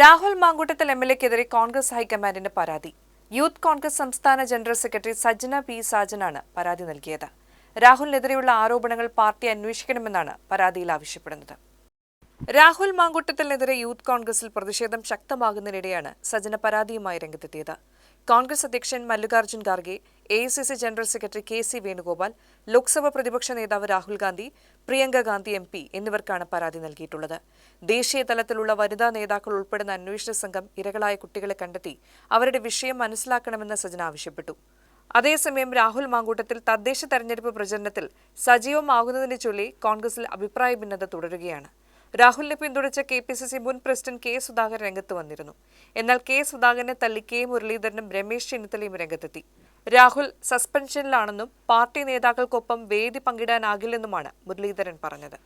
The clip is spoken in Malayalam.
രാഹുൽ മാങ്കൂട്ടത്തിൽ എം എൽ എക്കെതിരെ കോൺഗ്രസ് ഹൈക്കമാൻഡിന് പരാതി. യൂത്ത് കോൺഗ്രസ് സംസ്ഥാന ജനറൽ സെക്രട്ടറി സജ്ന പി സാജനാണ് പരാതി നൽകിയത്. രാഹുലിനെതിരെയുള്ള ആരോപണങ്ങൾ പാർട്ടി അന്വേഷിക്കണമെന്നാണ് പരാതിയിൽ ആവശ്യപ്പെടുന്നത്. രാഹുൽ മാങ്കൂട്ടത്തിനെതിരെ യൂത്ത് കോൺഗ്രസിൽ പ്രതിഷേധം ശക്തമാകുന്നതിനിടെയാണ് സജന പരാതിയുമായി രംഗത്തെത്തിയത്. കോൺഗ്രസ് അധ്യക്ഷൻ Mallikarjun Kharge A C C general secretary K C Venugopal Lok Sabha പ്രതിപക്ഷ നേതാവ് രാഹുൽ ഗാന്ധി പ്രിയങ്ക ഗാന്ധി എം പി എന്നിവർക്കാണ് പരാതി നൽകിയിട്ടുള്ളത്. ദേശീയ തലത്തിലുള്ള വനിതാ നേതാക്കൾ ഉൾപ്പെടുന്ന അന്വേഷണ സംഘം ഇരകളായ കുട്ടികളെ കണ്ടെത്തി അവരുടെ വിഷയം മനസ്സിലാക്കണമെന്ന് സജന ആവശ്യപ്പെട്ടു. അതേസമയം രാഹുൽ മാങ്കൂട്ടത്തിൽ തദ്ദേശ തെരഞ്ഞെടുപ്പ് പ്രചരണത്തിൽ സജീവമാകുന്നതിനെ ചൊല്ലി കോൺഗ്രസിൽ അഭിപ്രായ ഭിന്നത തുടരുകയാണ്. രാഹുലിനെ പിന്തുണച്ച കെ പി സി സി മുൻ പ്രസിഡന്റ് കെ സുധാകരൻ രംഗത്ത് വന്നിരുന്നു. എന്നാൽ കെ സുധാകരനെ തള്ളി കെ മുരളീധരനും രമേശ് ചെന്നിത്തലയും രംഗത്തെത്തി. രാഹുൽ സസ്പെൻഷനിലാണെന്നും പാർട്ടി നേതാക്കൾക്കൊപ്പം വേദി പങ്കിടാനാകില്ലെന്നുമാണ് മുരളീധരൻ പറഞ്ഞത്.